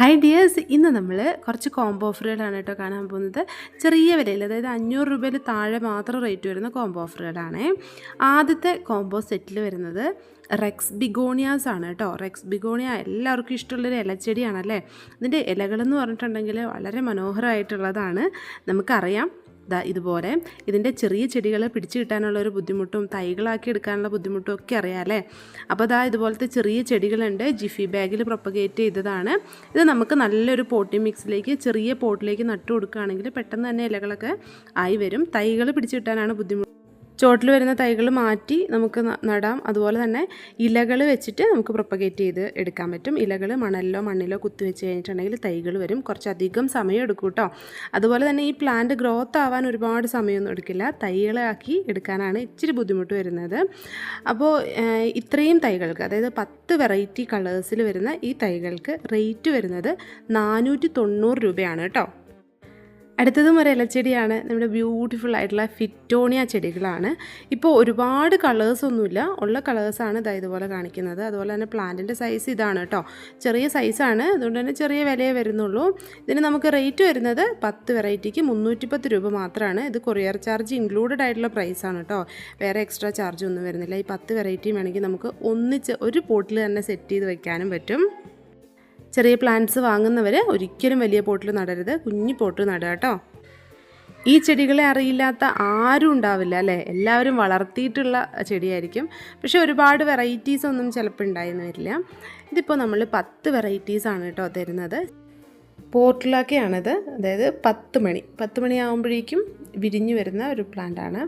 Hi dears ഇന്ന് നമ്മൾ കുറച്ച് കോംബോ ഓഫറുകളാണ് കേട്ടോ കാണാൻ പോകുന്നത്. ചെറിയ വിലയിൽ അതായത് അഞ്ഞൂറ് രൂപയിൽ താഴെ മാത്രം റേറ്റ് വരുന്ന കോംബോ ഓഫറുകളാണ് ആദ്യത്തെ കോംബോ സെറ്റിൽ വരുന്നത് റെക്സ് ബിഗോണിയാസ് ആണ് കേട്ടോ. റെക്സ് ബിഗോണിയ എല്ലാവർക്കും ഇഷ്ടമുള്ളൊരു ഇലച്ചെടിയാണല്ലേ? ഇതിന്റെ ഇലകളെന്ന് പറഞ്ഞിട്ടുണ്ടെങ്കിൽ വളരെ മനോഹരമായിട്ടുള്ളതാണ്. നമുക്കറിയാം ഇതുപോലെ. ഇതിന്റെ ചെറിയ ചെടികളെ പിടിച്ചു കിട്ടാനുള്ള ഒരു ബുദ്ധിമുട്ടും തൈകളാക്കി എടുക്കാനുള്ള ബുദ്ധിമുട്ടും ഒക്കെ അറിയാം അല്ലേ? അപ്പോൾ ദാ ഇതുപോലത്തെ ചെറിയ ചെടികളുണ്ട്. ജിഫി ബാഗിൽ പ്രൊപ്പഗേറ്റ് ചെയ്തതാണ്. ഇത് നമുക്ക് നല്ലൊരു പോട്ടി മിക്സിലേക്ക് ചെറിയ പോട്ടിലേക്ക് നട്ടു കൊടുക്കുകയാണെങ്കിൽ പെട്ടെന്ന് തന്നെ ഇലകളൊക്കെ ആയി വരും. തൈകൾ പിടിച്ചു കിട്ടാനാണ് ബുദ്ധിമുട്ട് ചോട്ടിൽ വരുന്ന തൈകൾ മാറ്റി നമുക്ക് നടാം. അതുപോലെ തന്നെ ഇലകൾ വെച്ചിട്ട് നമുക്ക് പ്രൊപ്പഗേറ്റ് ചെയ്ത് എടുക്കാൻ പറ്റും. ഇലകൾ മണലിലോ മണ്ണിലോ കുത്തി വെച്ച് കഴിഞ്ഞിട്ടുണ്ടെങ്കിൽ തൈകൾ വരും. കുറച്ചധികം സമയം എടുക്കും കേട്ടോ. അതുപോലെ തന്നെ ഈ പ്ലാന്റ് ഗ്രോത്ത് ആവാൻ ഒരുപാട് സമയമൊന്നും എടുക്കില്ല. തൈകളാക്കി എടുക്കാനാണ് ഇച്ചിരി ബുദ്ധിമുട്ട് വരുന്നത്. അപ്പോൾ ഇത്രയും തൈകൾക്ക് അതായത് പത്ത് വെറൈറ്റി കളേഴ്സിൽ വരുന്ന ഈ തൈകൾക്ക് റേറ്റ് വരുന്നത് നാനൂറ്റി തൊണ്ണൂറ് രൂപയാണ് കേട്ടോ. അടുത്തതും ഒരു ഇലച്ചെടിയാണ്. നമ്മുടെ ബ്യൂട്ടിഫുൾ ആയിട്ടുള്ള ഫിറ്റോണിയ ചെടികളാണ്. ഇപ്പോൾ ഒരുപാട് കളേഴ്സൊന്നുമില്ല ഉള്ള കളേഴ്സാണ് ഇതാ ഇതുപോലെ കാണിക്കുന്നത്. അതുപോലെ തന്നെ പ്ലാന്റിന്റെ സൈസ് ഇതാണ് കേട്ടോ ചെറിയ സൈസാണ് അതുകൊണ്ട് തന്നെ ചെറിയ വിലയേ വരുന്നുള്ളൂ. ഇതിന് നമുക്ക് റേറ്റ് വരുന്നത് പത്ത് വെറൈറ്റിക്ക് മുന്നൂറ്റിപ്പത്ത് രൂപ മാത്രമാണ് ഇത് കൊറിയർ ചാർജ് ഇൻക്ലൂഡഡ് ആയിട്ടുള്ള പ്രൈസാണ് കേട്ടോ വേറെ എക്സ്ട്രാ ചാർജ് ഒന്നും വരുന്നില്ല. ഈ പത്ത് വെറൈറ്റിയും വേണമെങ്കിൽ നമുക്ക് ഒന്നിച്ച് ഒരു പോട്ടിൽ തന്നെ സെറ്റ് ചെയ്ത് വെക്കാനും പറ്റും. ചെറിയ പ്ലാന്റ്സ് വാങ്ങുന്നവർ ഒരിക്കലും വലിയ പോട്ടിൽ നടരുത്. കുഞ്ഞു പോട്ടിൽ നടുക കേട്ടോ. ഈ ചെടികളെ അറിയില്ലാത്ത ആരും ഉണ്ടാവില്ല അല്ലേ? എല്ലാവരും വളർത്തിയിട്ടുള്ള ചെടിയായിരിക്കും. പക്ഷേ ഒരുപാട് വെറൈറ്റീസ് ഒന്നും ചിലപ്പോൾ ഉണ്ടായിരുന്നു വരില്ല. ഇതിപ്പോൾ നമ്മൾ പത്ത് വെറൈറ്റീസാണ് കേട്ടോ തരുന്നത്. പോർട്ടിലാക്കിയാണിത് അതായത് പത്ത് മണി. പത്ത് മണിയാകുമ്പോഴേക്കും വിരിഞ്ഞു വരുന്ന ഒരു പ്ലാന്റാണ്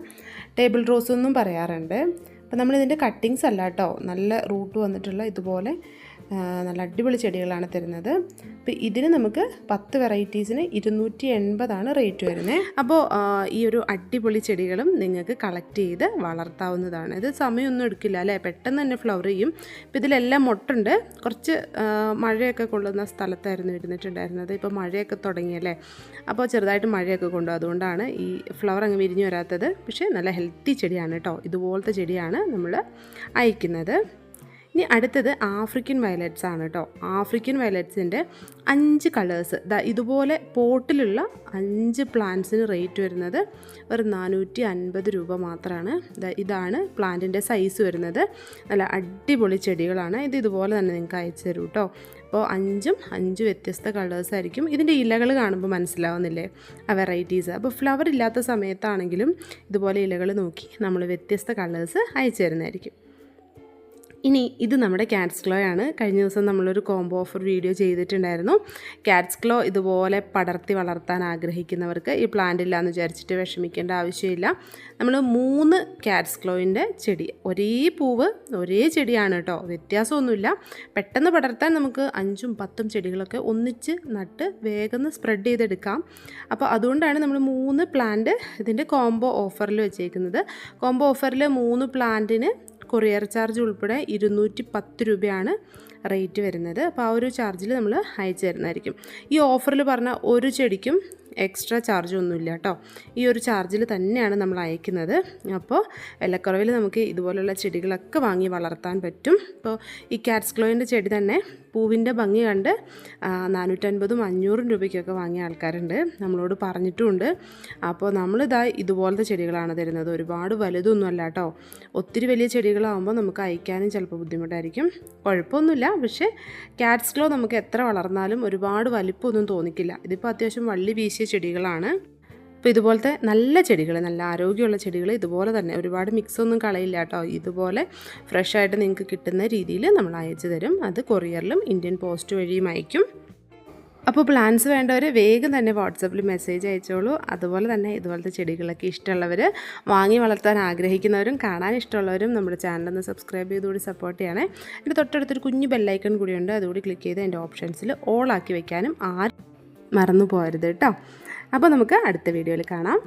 ടേബിൾ റോസ് എന്നും പറയാറുണ്ട്. അപ്പോൾ നമ്മളിതിന്റെ കട്ടിങ്സ് അല്ല കേട്ടോ. നല്ല റൂട്ട് വന്നിട്ടുള്ള ഇതുപോലെ നല്ല അടിപൊളി ചെടികളാണ് തരുന്നത്. അപ്പോൾ ഇതിന് നമുക്ക് പത്ത് വെറൈറ്റീസിന് ഇരുന്നൂറ്റി എൺപതാണ് റേറ്റ് വരുന്നത് അപ്പോൾ ഈ ഒരു അടിപൊളി ചെടികളും നിങ്ങൾക്ക് കളക്ട് ചെയ്ത് വളർത്താവുന്നതാണ്. ഇത് സമയമൊന്നും എടുക്കില്ല അല്ലേ? പെട്ടെന്ന് തന്നെ ഫ്ലവർ ചെയ്യും. ഇപ്പം ഇതിലെല്ലാം മുട്ടുണ്ട്. കുറച്ച് മഴയൊക്കെ കൊള്ളുന്ന സ്ഥലത്തായിരുന്നു ഇരുന്നിട്ടുണ്ടായിരുന്നത്. ഇപ്പോൾ മഴയൊക്കെ തുടങ്ങിയല്ലേ അപ്പോൾ ചെറുതായിട്ട് മഴയൊക്കെ കൊണ്ടു. അതുകൊണ്ടാണ് ഈ ഫ്ലവർ അങ്ങ് വിരിഞ്ഞു വരാത്തത്. പക്ഷേ നല്ല ഹെൽത്തി ചെടിയാണ് കേട്ടോ. ഇതുപോലത്തെ ചെടിയാണ് നമ്മൾ അയക്കുന്നത്. ഇനി അടുത്തത് ആഫ്രിക്കൻ വയലറ്റ്സ് ആണ് കേട്ടോ ആഫ്രിക്കൻ വയലറ്റ്സിന്റെ അഞ്ച് കളേഴ്സ്. ഇതുപോലെ പോട്ടിലുള്ള അഞ്ച് പ്ലാന്റ്സിന് റേറ്റ് വരുന്നത് ഒരു നാനൂറ്റി അൻപത് രൂപ മാത്രമാണ് ഇതാണ് പ്ലാന്റിന്റെ സൈസ് വരുന്നത്. നല്ല അടിപൊളി ചെടികളാണ്. ഇത് ഇതുപോലെ തന്നെ നിങ്ങൾക്ക് അയച്ചു തരും കേട്ടോ അപ്പോൾ അഞ്ചും അഞ്ച് വ്യത്യസ്ത കളേഴ്സ് ആയിരിക്കും. ഇതിന്റെ ഇലകൾ കാണുമ്പോൾ മനസ്സിലാവുന്നില്ലേ? ആ വെറൈറ്റീസ്. അപ്പോൾ ഫ്ലവർ ഇല്ലാത്ത സമയത്താണെങ്കിലും ഇതുപോലെ ഇലകൾ നോക്കി നമ്മൾ വ്യത്യസ്ത കളേഴ്സ് അയച്ചു തരുന്നതായിരിക്കും. ഇനി ഇത് നമ്മുടെ ക്യാറ്റ്സ് ക്ലോ ആണ്. കഴിഞ്ഞ ദിവസം നമ്മളൊരു കോംബോ ഓഫർ വീഡിയോ ചെയ്തിട്ടുണ്ടായിരുന്നു. ക്യാറ്റ്സ് ക്ലോ ഇതുപോലെ പടർത്തി വളർത്താൻ ആഗ്രഹിക്കുന്നവർക്ക് ഈ പ്ലാന്റ് ഇല്ല എന്ന് വിചാരിച്ചിട്ട് വിഷമിക്കേണ്ട ആവശ്യമില്ല. നമ്മൾ മൂന്ന് ക്യാറ്റ്സ് ക്ലോയിന്റെ ചെടി ഒരേ പൂവ് ഒരേ ചെടിയാണ് കേട്ടോ വ്യത്യാസമൊന്നുമില്ല. പെട്ടെന്ന് പടർത്താൻ നമുക്ക് അഞ്ചും പത്തും ചെടികളൊക്കെ ഒന്നിച്ച് നട്ട് വേഗം സ്പ്രെഡ് ചെയ്തെടുക്കാം. അപ്പോൾ അതുകൊണ്ടാണ് നമ്മൾ മൂന്ന് പ്ലാന്റ് ഇതിന്റെ കോംബോ ഓഫറിൽ വെച്ചേക്കുന്നത്. കോംബോ ഓഫറിൽ മൂന്ന് പ്ലാന്റിന് കൊറിയർ ചാർജ് ഉൾപ്പെടെ ഇരുന്നൂറ്റി പത്ത് രൂപയാണ് റേറ്റ് വരുന്നത്. അപ്പോൾ ആ ഒരു ചാർജിൽ നമ്മൾ അയച്ചു തരുന്നതായിരിക്കും. ഈ ഓഫറിൽ പറഞ്ഞ ഒരു ചെടിക്കും എക്സ്ട്രാ ചാർജ് ഒന്നുമില്ല കേട്ടോ. ഈ ഒരു ചാർജിൽ തന്നെയാണ് നമ്മൾ അയക്കുന്നത്. അപ്പോൾ വിലക്കുറവിൽ നമുക്ക് ഇതുപോലുള്ള ചെടികളൊക്കെ വാങ്ങി വളർത്താൻ പറ്റും. ഇപ്പോൾ ഈ കാറ്റ്സ് ഗ്ലോയിന്റെ ചെടി തന്നെ പൂവിന്റെ ഭംഗി കണ്ട് നാനൂറ്റൻപതും അഞ്ഞൂറും രൂപയ്ക്കൊക്കെ വാങ്ങിയ ആൾക്കാരുണ്ട്. നമ്മളോട് പറഞ്ഞിട്ടുമുണ്ട്. അപ്പോൾ നമ്മളിതാ ഇതുപോലത്തെ ചെടികളാണ് തരുന്നത്. ഒരുപാട് വലുതൊന്നും അല്ല കേട്ടോ. ഒത്തിരി വലിയ ചെടികളാകുമ്പോൾ നമുക്ക് അയക്കാനും ചിലപ്പോൾ ബുദ്ധിമുട്ടായിരിക്കും. കുഴപ്പമൊന്നുമില്ല. പക്ഷേ കാറ്റ്സ് ഗ്ലോ നമുക്ക് എത്ര വളർന്നാലും ഒരുപാട് വലിപ്പമൊന്നും തോന്നിക്കില്ല. ഇതിപ്പോൾ അത്യാവശ്യം വള്ളി വീശിയ ചെടികളാണ്. അപ്പോൾ ഇതുപോലത്തെ നല്ല ചെടികൾ നല്ല ആരോഗ്യമുള്ള ചെടികൾ ഇതുപോലെ തന്നെ ഒരുപാട് മിക്സ് ഒന്നും കളയില്ല കേട്ടോ. ഇതുപോലെ ഫ്രഷ് ആയിട്ട് നിങ്ങൾക്ക് കിട്ടുന്ന രീതിയിൽ നമ്മൾ അയച്ചു തരും. അത് കൊറിയറിലും ഇന്ത്യൻ പോസ്റ്റ് വഴിയും അയക്കും. അപ്പോൾ പ്ലാൻസ് വേണ്ടവർ വേഗം തന്നെ വാട്സപ്പിൽ മെസ്സേജ് അയച്ചോളൂ. അതുപോലെ തന്നെ ഇതുപോലത്തെ ചെടികളൊക്കെ ഇഷ്ടമുള്ളവർ വാങ്ങി വളർത്താൻ ആഗ്രഹിക്കുന്നവരും കാണാൻ ഇഷ്ടമുള്ളവരും നമ്മുടെ ചാനലൊന്ന് സബ്സ്ക്രൈബ് ചെയ്തുകൂടി സപ്പോർട്ട് ചെയ്യണേ. എന്റെ തൊട്ടടുത്തൊരു കുഞ്ഞു ബെല്ലൈക്കൺ കൂടിയുണ്ട് അതുകൂടി ക്ലിക്ക് ചെയ്ത് എന്റെ ഓപ്ഷൻസിൽ ഓൾ ആക്കി വയ്ക്കാനും ആരും മറന്നു പോകരുത് കേട്ടോ അപ്പോൾ നമുക്ക് അടുത്ത വീഡിയോയിൽ കാണാം.